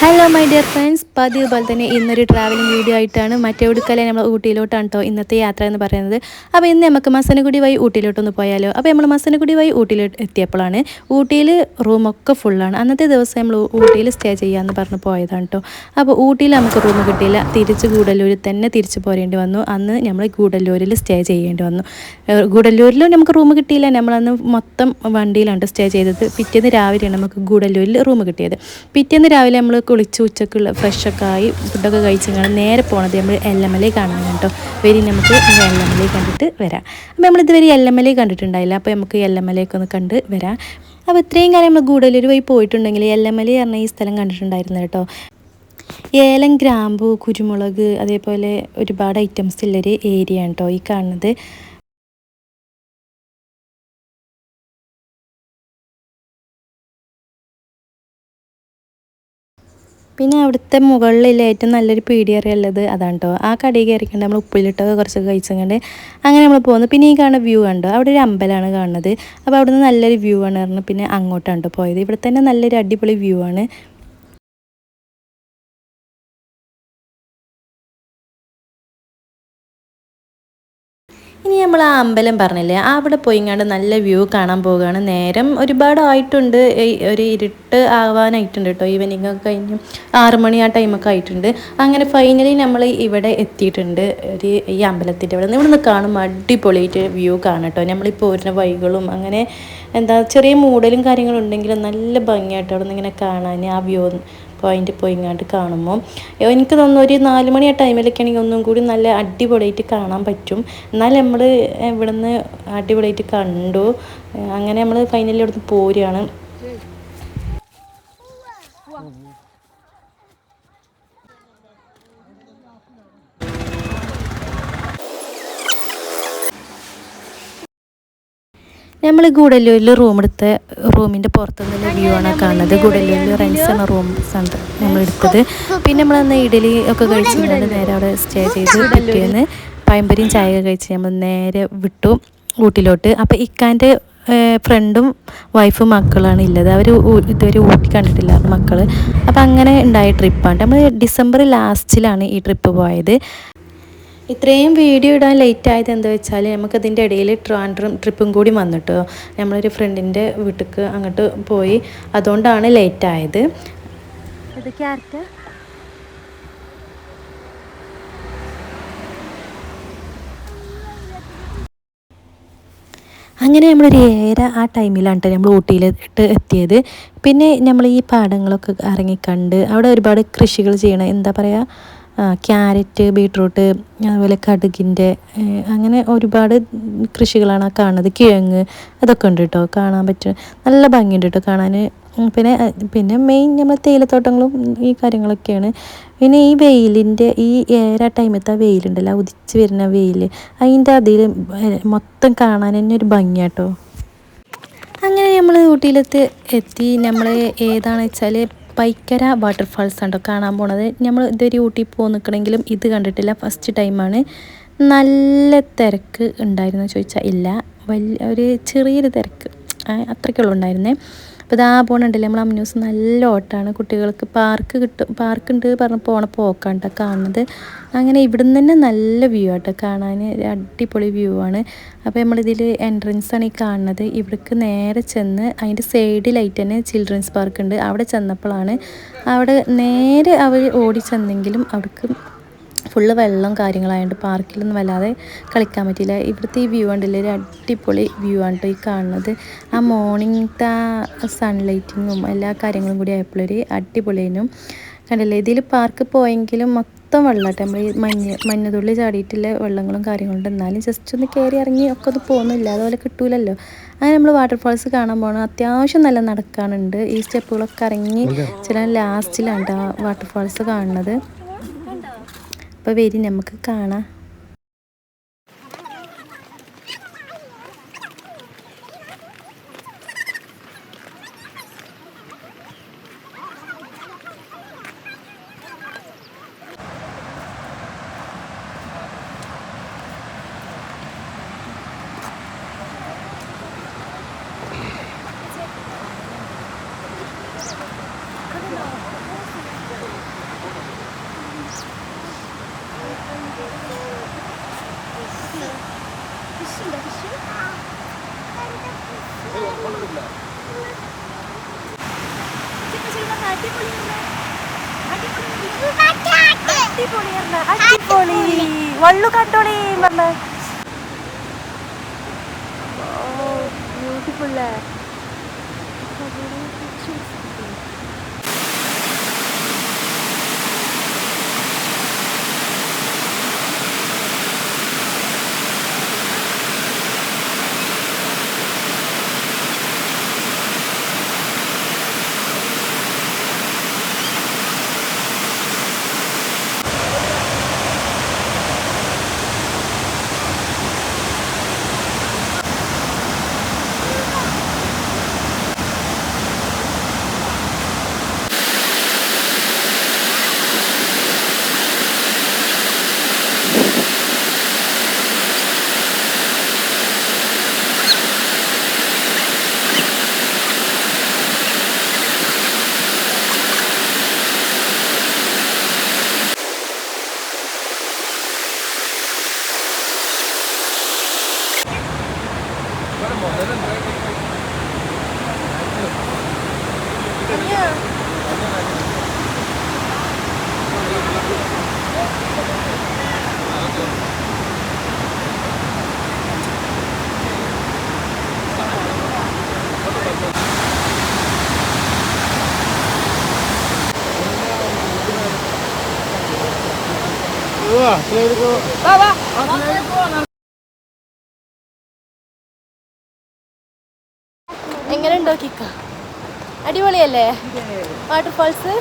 Hello my dear friends പതിവ് തന്നെ ഇന്നൊരു ട്രാവലിംഗ് വീഡിയോ ആയിട്ടാണ് മറ്റേ മറ്റെവിടുക്കല്ലേ നമ്മൾ ഊട്ടിയിലോട്ടാണ് കേട്ടോ ഇന്നത്തെ യാത്ര എന്ന് പറയുന്നത്. അപ്പോൾ ഇന്ന് നമുക്ക് മസനഗുടി വഴി ഊട്ടിയിലോട്ടൊന്ന് പോയാലോ? അപ്പോൾ നമ്മൾ മസനഗുടി വഴി ഊട്ടിയിലോട്ട് എത്തിയപ്പോഴാണ് ഊട്ടിയിൽ റൂമൊക്കെ ഫുള്ളാണ് അന്നത്തെ ദിവസം നമ്മൾ ഊട്ടിയിൽ സ്റ്റേ ചെയ്യാമെന്ന് പറഞ്ഞ് പോയതാണ് കേട്ടോ അപ്പോൾ ഊട്ടിയിൽ നമുക്ക് റൂം കിട്ടിയില്ല. തിരിച്ച് ഗൂഡല്ലൂരിൽ തന്നെ തിരിച്ച് പോരേണ്ടി വന്നു. അന്ന് നമ്മൾ ഗൂഡല്ലൂരിൽ സ്റ്റേ ചെയ്യേണ്ടി വന്നു. ഏഹ് ഗൂഡല്ലൂരിലും നമുക്ക് റൂം കിട്ടിയില്ല. നമ്മളന്ന് മൊത്തം വണ്ടിയിലാണ് സ്റ്റേ ചെയ്തത്. പിറ്റേന്ന് രാവിലെയാണ് നമുക്ക് ഗൂഡല്ലൂരിൽ റൂം കിട്ടിയത്. പിറ്റേന്ന് രാവിലെ നമ്മൾ കുളിച്ച് ഉച്ചക്കുള്ള ഫ്രഷൊക്കെ ആയി ഫുഡൊക്കെ കഴിച്ചിങ്ങനെ നേരെ പോണത് നമ്മൾ എൽ എം എൽ കാണാൻ കേട്ടോ. വരി നമുക്ക് എൽ എം എൽ കണ്ടിട്ട് വരാം. അപ്പോൾ നമ്മൾ ഇതുവരെ എൽ എം എൽ കണ്ടിട്ടുണ്ടായില്ല. അപ്പോൾ നമുക്ക് എൽ എം എൽ ഒക്കെ ഒന്ന് കണ്ട് വരാം. അപ്പോൾ ഇത്രയും കാലം നമ്മൾ ഗൂഡല്ലൂർ പോയി പോയിട്ടുണ്ടെങ്കിൽ എൽ എം എൽ പറഞ്ഞ ഈ സ്ഥലം കണ്ടിട്ടുണ്ടായിരുന്നു കേട്ടോ. ഏലം ഗ്രാമ്പു കുരുമുളക് അതേപോലെ ഒരുപാട് ഐറ്റംസ് ഉള്ളൊരു ഏരിയ ആണ് കേട്ടോ ഈ കാണുന്നത്. പിന്നെ അവിടുത്തെ മുകളിലുള്ള ഏറ്റവും നല്ലൊരു പീടിയറി ഉള്ളത് അതാണ് കേട്ടോ ആ കടയിൽ കയറിക്കൊണ്ട് നമ്മൾ ഉപ്പിലിട്ടൊക്കെ കുറച്ചൊക്കെ കഴിച്ചങ്ങണ്ട് അങ്ങനെ നമ്മൾ പോകുന്നു പിന്നെ ഈ കാണുന്ന വ്യൂ കണ്ടോ? അവിടെ ഒരു അമ്പലമാണ് കാണുന്നത്. അപ്പോൾ അവിടുന്ന് നല്ലൊരു വ്യൂ ആണ് പറഞ്ഞു പിന്നെ അങ്ങോട്ടാണ് കേട്ടോ പോയത്. ഇവിടെ തന്നെ നല്ലൊരു അടിപൊളി വ്യൂ ആണ്. ഇനി നമ്മൾ ആ അമ്പലം പറഞ്ഞില്ലേ അവിടെ പോയിങ്ങാണ്ട് നല്ല വ്യൂ കാണാൻ പോവുകയാണ്. നേരം ഒരുപാട് ആയിട്ടുണ്ട് ഒരു ഇരുട്ട് ആവാനായിട്ടുണ്ട് കേട്ടോ ഈവനിങ് ഒക്കെ കഴിഞ്ഞ് ആറ് മണി ആ ടൈമൊക്കെ ആയിട്ടുണ്ട്. അങ്ങനെ ഫൈനലി നമ്മൾ ഇവിടെ എത്തിയിട്ടുണ്ട്. ഒരു ഈ അമ്പലത്തിന്റെ ഇവിടെ ഇവിടെ നിന്ന് കാണുമ്പോൾ അടിപൊളിയായിട്ട് വ്യൂ കാണാം കേട്ടോ നമ്മളിപ്പോൾ ഒരു വൈകളും അങ്ങനെ എന്താ ചെറിയ മൂടലും കാര്യങ്ങളും ഉണ്ടെങ്കിലും നല്ല ഭംഗിയായിട്ട് അവിടെ നിന്ന് ഇങ്ങനെ കാണാൻ ആ വ്യൂ പോയിന്റ് പോയിങ്ങാണ്ട് കാണുമ്പോൾ എനിക്ക് തോന്നുന്നു ഒരു നാല് മണി ആ ടൈമിലൊക്കെ ആണെങ്കിൽ ഒന്നും കൂടി നല്ല അടിപൊളിയായിട്ട് കാണാൻ പറ്റും. എന്നാൽ നമ്മൾ ഇവിടുന്ന് അടിപൊളിയായിട്ട് കണ്ടു. അങ്ങനെ നമ്മൾ ഫൈനലി അവിടുന്ന് പോരുകയാണ്. നമ്മൾ ഗൂഡല്ലൂരിൽ റൂം എടുത്ത റൂമിന്റെ പുറത്തുനിന്നുള്ള വ്യൂ ആണ് കാണുന്നത്. ഗൂഡല്ലൂരിൽ റെൻസ് ആണ് റൂംസ് ആണ് നമ്മൾ എടുത്തത്. പിന്നെ നമ്മൾ അന്ന് ഇഡലി ഒക്കെ കഴിച്ചിട്ട് നേരെ അവിടെ സ്റ്റേ ചെയ്ത് പറ്റിയെന്ന് പയമ്പരിയും ചായ കഴിച്ച് നമ്മൾ നേരെ വിട്ടു ഊട്ടിലോട്ട്. അപ്പോൾ ഇക്കാന്റെ ഫ്രണ്ടും വൈഫും മക്കളാണ് ഉള്ളത് അവർ ഇതുവരെ ഊട്ടി കണ്ടിട്ടില്ല മക്കൾ അപ്പോൾ അങ്ങനെ ഉണ്ടായ ട്രിപ്പാണ് നമ്മൾ ഡിസംബർ ലാസ്റ്റിലാണ് ഈ ട്രിപ്പ് പോയത്. ഇത്രയും വീഡിയോ ഇടാൻ ലേറ്റ് ആയത് എന്താ വെച്ചാൽ നമുക്കതിന്റെ ഇടയിൽ ട്രാൻഡ്രം ട്രിപ്പും കൂടി വന്നിട്ടോ നമ്മളൊരു ഫ്രണ്ടിന്റെ വീട്ടിലേക്ക് അങ്ങോട്ട് പോയി. അതുകൊണ്ടാണ് ലേറ്റ് ആയത്. ക്യാരറ്റ് അങ്ങനെ നമ്മളൊരു ഏഴര ആ ടൈമിലാണ് കേട്ടോ നമ്മൾ ഊട്ടിയിലിട്ട് എത്തിയത്. പിന്നെ നമ്മൾ ഈ പാടങ്ങളൊക്കെ ഇറങ്ങിക്കണ്ട് അവിടെ ഒരുപാട് കൃഷികൾ ചെയ്യണം എന്താ പറയുക ക്യാരറ്റ് ബീട്രൂട്ട് അതുപോലെ കടുകിന്റെ അങ്ങനെ ഒരുപാട് കൃഷികളാണ് കാണുന്നത്. കിഴങ്ങ് അതൊക്കെ ഉണ്ട് കേട്ടോ കാണാൻ പറ്റും. നല്ല ഭംഗിയുണ്ട് കേട്ടോ കാണാൻ. പിന്നെ പിന്നെ മെയിൻ നമ്മൾ തേയിലത്തോട്ടങ്ങളും ഈ കാര്യങ്ങളൊക്കെയാണ്. പിന്നെ ഈ വെയിലിന്റെ ഈ ഏര ടൈമത്തെ ആ വെയിലുണ്ടല്ലോ ഉദിച്ച് വരുന്ന വെയിൽ അതിന്റെ അതിൽ മൊത്തം കാണാൻ തന്നെ ഒരു ഭംഗിയാട്ടോ അങ്ങനെ നമ്മൾ ഊട്ടിയിലെത്തി എത്തി. നമ്മൾ ഏതാണെന്ന് വെച്ചാൽ പൈക്കര വാട്ടർഫാൾസ് ആണ് കാണാൻ പോണത്. നമ്മൾ ഇതുവരെ ഊട്ടി പോയി നിൽക്കണമെങ്കിലും ഇത് കണ്ടിട്ടില്ല. ഫസ്റ്റ് ടൈമാണ് നല്ല തിരക്ക് ഉണ്ടായിരുന്നു ചോദിച്ചാൽ ഇല്ല. വലിയ ഒരു ചെറിയൊരു തിരക്ക്. അത്രയ്ക്കുള്ളൂ ഉണ്ടായിരുന്നേ. അപ്പോൾ ഇതാ പോകണുണ്ടല്ലേ നമ്മൾ അമ്മ്യൂസ് നല്ല ഓട്ടമാണ് കുട്ടികൾക്ക് പാർക്ക് കിട്ടും പാർക്കുണ്ട് പറഞ്ഞ് പോണ പോക്കാണ് കേട്ടോ കാണുന്നത്. അങ്ങനെ ഇവിടുന്ന് തന്നെ നല്ല വ്യൂ ആട്ടോ കാണാൻ അടിപൊളി വ്യൂ ആണ്. അപ്പോൾ നമ്മളിതിൽ എൻട്രൻസ് ആണ് ഈ കാണുന്നത്. ഇവിടേക്ക് നേരെ ചെന്ന് അതിന്റെ സൈഡിലായിട്ട് തന്നെ ചിൽഡ്രൻസ് പാർക്ക് ഉണ്ട്. അവിടെ ചെന്നപ്പോഴാണ് അവിടെ നേരെ അവർ ഓടി ചെന്നെങ്കിലും അവിടേക്ക് ഫുള്ള് വെള്ളം കാര്യങ്ങളായതുകൊണ്ട് പാർക്കിലൊന്നും വല്ലാതെ കളിക്കാൻ പറ്റിയില്ല. ഇവിടുത്തെ ഈ വ്യൂ ഉണ്ടല്ലോ ഒരു അടിപൊളി വ്യൂ ആണ് കേട്ടോ ഈ കാണുന്നത്. ആ മോർണിംഗത്തെ സൺ സൺലൈറ്റിങ്ങും എല്ലാ കാര്യങ്ങളും കൂടി ആയപ്പോഴൊരു അടിപൊളിയേനും. കണ്ടല്ലേ? ഇതിൽ പാർക്ക് പോയെങ്കിലും മൊത്തം വെള്ളമാട്ടെ നമ്മൾ ഈ മഞ്ഞ് മഞ്ഞതുള്ളി ചാടിയിട്ടുള്ള വെള്ളങ്ങളും കാര്യങ്ങളും എന്നാലും ജസ്റ്റ് ഒന്ന് കയറി ഇറങ്ങി ഒക്കെ അത് പോകുന്നില്ല അതുപോലെ കിട്ടൂലല്ലോ. അങ്ങനെ നമ്മൾ വാട്ടർഫാൾസ് കാണാൻ പോകണം അത്യാവശ്യം നല്ല നടക്കാനുണ്ട്. ഈ സ്റ്റെപ്പുകളൊക്കെ ഇറങ്ങി ചില ലാസ്റ്റിലാണ് ആ വാട്ടർഫാൾസ് കാണുന്നത്. അപ്പോൾ വരി നമുക്ക് കാണാം. അടിപൊളി വള്ളു കണ്ടോളി പറഞ്ഞ. ബ്യൂട്ടിഫുള്ളേ 아니 야. 우 와, 슬라이드 고. 봐 봐. 아, 슬라이드 고. കിക്ക. അടിപൊളിയല്ലേ? വാട്ടർഫാൾസ്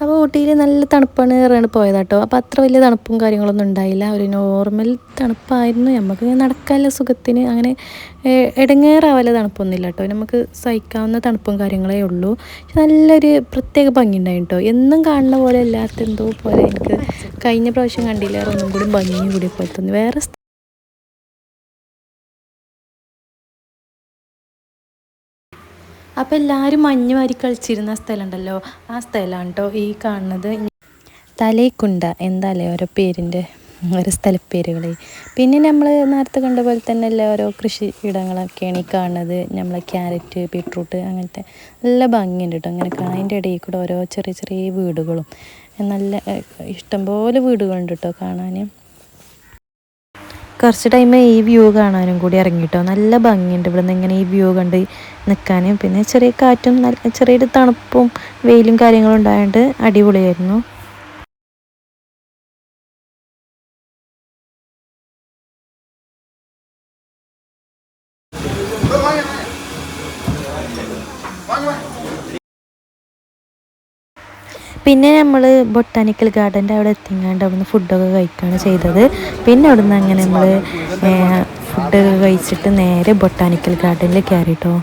അപ്പോൾ ഊട്ടിയിൽ നല്ല തണുപ്പാണ് കയറാണ് കേട്ടോ. അപ്പോൾ അത്ര വലിയ തണുപ്പും കാര്യങ്ങളൊന്നും ഉണ്ടായില്ല. ഒരു നോർമൽ തണുപ്പായിരുന്നു. നമുക്ക് നടക്കാനുള്ള സുഖത്തിന് അങ്ങനെ ഇടങ്ങേറാവല്ല തണുപ്പൊന്നുമില്ല കേട്ടോ. നമുക്ക് സഹിക്കാവുന്ന തണുപ്പും കാര്യങ്ങളേ ഉള്ളൂ. പക്ഷെ നല്ലൊരു പ്രത്യേക ഭംഗി ഉണ്ടായി കേട്ടോ. എന്നും കാണുന്ന പോലെ അല്ലാത്ത എന്തോ പോലെ എനിക്ക് കഴിഞ്ഞ പ്രാവശ്യം കണ്ടില്ല. ഒന്നും കൂടി ഭംഗി കൂടി പോലെ തോന്നി. വേറെ അപ്പോൾ എല്ലാവരും മഞ്ഞ് വാരി കളിച്ചിരുന്ന സ്ഥലമുണ്ടല്ലോ. ആ സ്ഥലമാണ് കേട്ടോ ഈ കാണുന്നത്. തലേക്കുണ്ട എന്താല്ലേ ഓരോ പേരിന്റെ ഓരോ സ്ഥലപ്പേരുകൾ പിന്നെ നമ്മൾ നേരത്തെ കണ്ട പോലെ തന്നെ എല്ലാ ഓരോ കൃഷി ഇടങ്ങളൊക്കെയാണ് ഈ കാണുന്നത്. നമ്മളെ ക്യാരറ്റ് ബീട്രൂട്ട് അങ്ങനത്തെ നല്ല ഭംഗിയുണ്ട് കേട്ടോ അങ്ങനെ കാണാൻ അതിന്റെ ഇടയിൽ കൂടെ ഓരോ ചെറിയ ചെറിയ വീടുകളും. നല്ല ഇഷ്ടംപോലെ വീടുകളുണ്ട് കേട്ടോ കാണാൻ കുറച്ച് ടൈം ഈ വ്യൂ കാണാനും കൂടി ഇറങ്ങിയിട്ടോ നല്ല ഭംഗിയുണ്ട് ഇവിടെ നിന്ന് ഇങ്ങനെ ഈ വ്യൂ കണ്ട് നിൽക്കാനും പിന്നെ ചെറിയ കാറ്റും നല്ല ചെറിയൊരു തണുപ്പും വെയിലും കാര്യങ്ങളും ഉണ്ടായതുകൊണ്ട് അടിപൊളിയായിരുന്നു. പിന്നെ നമ്മൾ ബൊട്ടാനിക്കൽ ഗാർഡന്റെ അവിടെ എത്തിങ്ങാണ്ട് അവിടുന്ന് ഫുഡൊക്കെ കഴിക്കുകയാണ് ചെയ്തത്. പിന്നെ അവിടുന്ന് അങ്ങനെ നമ്മൾ ഫുഡൊക്കെ കഴിച്ചിട്ട് നേരെ ബൊട്ടാനിക്കൽ ഗാർഡനിൽ കയറിട്ടോ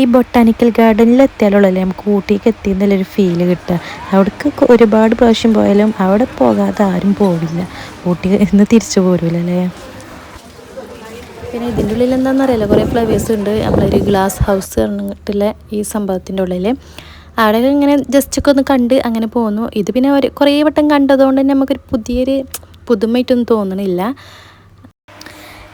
ഈ ബൊട്ടാനിക്കൽ ഗാർഡനിൽ എത്തിയാലുള്ളല്ലേ നമുക്ക് ഊട്ടിക്ക് എത്തിയെന്നുള്ളൊരു ഫീൽ കിട്ടുക. അവിടേക്ക് ഒരുപാട് പ്രാവശ്യം പോയാലും അവിടെ പോകാതെ ആരും പോവില്ല. ഊട്ടി ഇന്ന് തിരിച്ചു പോരില്ല പിന്നെ ഇതിന്റെ ഉള്ളിൽ എന്താണെന്നറിയില്ല കുറേ ഫ്ലവേഴ്സ് ഉണ്ട്. നമ്മളൊരു ഗ്ലാസ് ഹൗസ് പറഞ്ഞിട്ടുള്ള ഈ സംഭവത്തിന്റെ ഉള്ളിൽ അവിടെ ഇങ്ങനെ ജസ്റ്റ് ഒക്കെ ഒന്ന് കണ്ട് അങ്ങനെ പോന്നു. ഇത് പിന്നെ ഒരു കുറേ വട്ടം കണ്ടതുകൊണ്ട് തന്നെ നമുക്കൊരു പുതിയൊരു പുതുമയായിട്ടൊന്നും തോന്നണില്ല.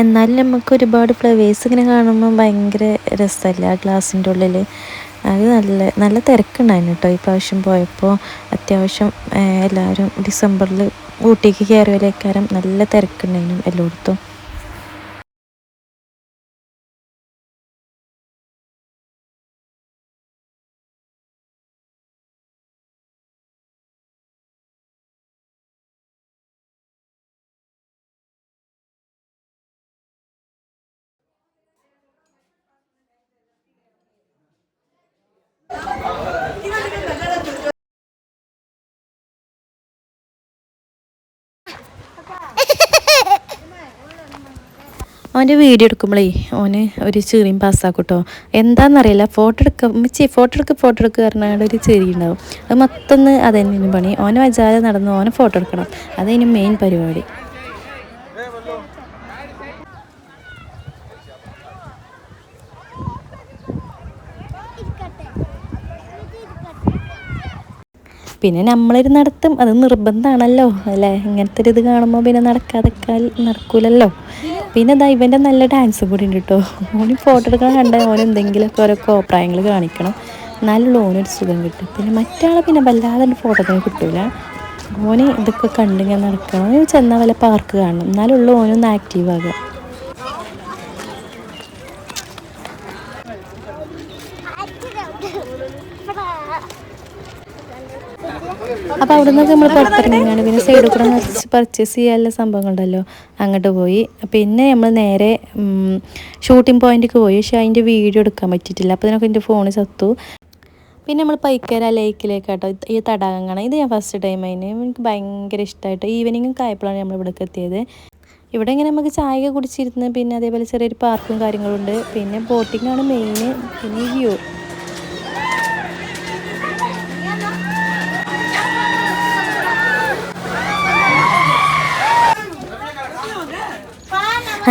എന്നാലും നമുക്ക് ഒരുപാട് ഫ്ലവേഴ്സ് ഇങ്ങനെ കാണുമ്പോൾ ഭയങ്കര രസമല്ല ആ ഗ്ലാസിന്റെ ഉള്ളിൽ അത് നല്ല നല്ല തിരക്കുണ്ടായിരുന്നു കേട്ടോ ഈ പ്രാവശ്യം പോയപ്പോൾ അത്യാവശ്യം എല്ലാവരും ഡിസംബറിൽ ഊട്ടിക്ക് കയറിയവരേക്കാരം നല്ല തിരക്കുണ്ടായിരുന്നു എല്ലായിടത്തും. അവന്റെ വീഡിയോ എടുക്കുമ്പോഴേ ഓന് ഒരു ചെറിയും പാസ്സാക്കൂട്ടോ. എന്താണെന്നറിയില്ല ഫോട്ടോ എടുക്കുക മിച്ചി ഫോട്ടോ എടുക്കുക ഫോട്ടോ എടുക്കുക പറഞ്ഞാൽ ഒരു ചെറിയ ഉണ്ടാവും. അത് മൊത്തം അത് തന്നെയാണ് പണി. ഓനെ വജാതെ നടന്ന് ഓനെ ഫോട്ടോ എടുക്കണം. അതതിന് മെയിൻ പരിപാടി. പിന്നെ നമ്മളൊരു നടത്തും അത് നിർബന്ധമാണല്ലോ അല്ലേ? ഇങ്ങനത്തെ ഒരു ഇത് കാണുമ്പോൾ പിന്നെ നടക്കാതെക്കാൽ നടക്കൂലല്ലോ. പിന്നെ ദാ ഇവന്റെ നല്ല ഡാൻസ് കൂടി ഉണ്ട് കേട്ടോ ഓന് ഫോട്ടോ എടുക്കണം കണ്ട ഓൻ എന്തെങ്കിലുമൊക്കെ ഓരോ കോപ്രായങ്ങൾ കാണിക്കണം. എന്നാലുള്ള ഓനൊരു സുഖം കിട്ടും. പിന്നെ മറ്റാളെ പിന്നെ വല്ലാതെ ഫോട്ടോ തന്നെ കിട്ടൂല. ഓന് ഇതൊക്കെ കണ്ടിങ്ങനെ നടക്കണം. ചെന്നാൽ വല്ല പാർക്ക് കാണണം എന്നാലുള്ള ഓനൊന്ന് ആക്റ്റീവ് ആകുക അപ്പോൾ അവിടെ നിന്നൊക്കെ നമ്മൾ പുറത്തിറങ്ങിയാണ് പിന്നെ സൈഡിൽ കൂടെ പർച്ചേസ് ചെയ്യാനുള്ള സംഭവങ്ങളുണ്ടല്ലോ. അങ്ങോട്ട് പോയി. പിന്നെ നമ്മൾ നേരെ ഷൂട്ടിംഗ് പോയിന്റിലേക്ക് പോയി. പക്ഷേ അതിന്റെ വീഡിയോ എടുക്കാൻ പറ്റിയിട്ടില്ല. അപ്പോൾ ഇതിനൊക്കെ എന്റെ ഫോണ് ചത്തു. പിന്നെ നമ്മൾ പൈക്കര ലേക്കിലേക്ക് കേട്ടോ ഈ തടാകം കാണാം ഇത് ഞാൻ ഫസ്റ്റ് ടൈം അതിന് എനിക്ക് ഭയങ്കര ഇഷ്ടമായിട്ട് ഈവനിങ്ങും ആയപ്പോഴാണ് നമ്മൾ ഇവിടേക്ക് എത്തിയത്. ഇവിടെ ഇങ്ങനെ നമുക്ക് ചായ കുടിച്ചിരുന്ന് പിന്നെ അതേപോലെ ചെറിയൊരു പാർക്കും കാര്യങ്ങളുണ്ട് പിന്നെ ബോട്ടിങ്ങാണ് മെയിൻ പിന്നെ വ്യൂ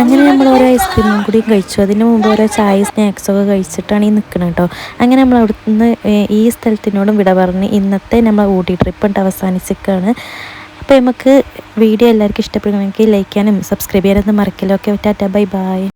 അങ്ങനെ നമ്മൾ ഓരോ ഐസ്ക്രീമും കൂടി കഴിച്ചു. അതിന് മുമ്പ് ഓരോ ചായ സ്നാക്സൊക്കെ കഴിച്ചിട്ടാണ് ഈ നിൽക്കുന്നത് കേട്ടോ അങ്ങനെ നമ്മൾ അവിടുന്ന് ഈ സ്ഥലത്തിനോടും വിട പറഞ്ഞ് ഇന്നത്തെ നമ്മൾ ഊട്ടി ട്രിപ്പ് ഉണ്ട് അവസാനിച്ചിരിക്കുകയാണ് അപ്പോൾ നമുക്ക് വീഡിയോ എല്ലാവർക്കും ഇഷ്ടപ്പെടുകയാണെങ്കിൽ ലൈക്ക് ചെയ്യാനും സബ്സ്ക്രൈബ് ചെയ്യാനൊന്നും മറക്കില്ല. Okay Tata bye bye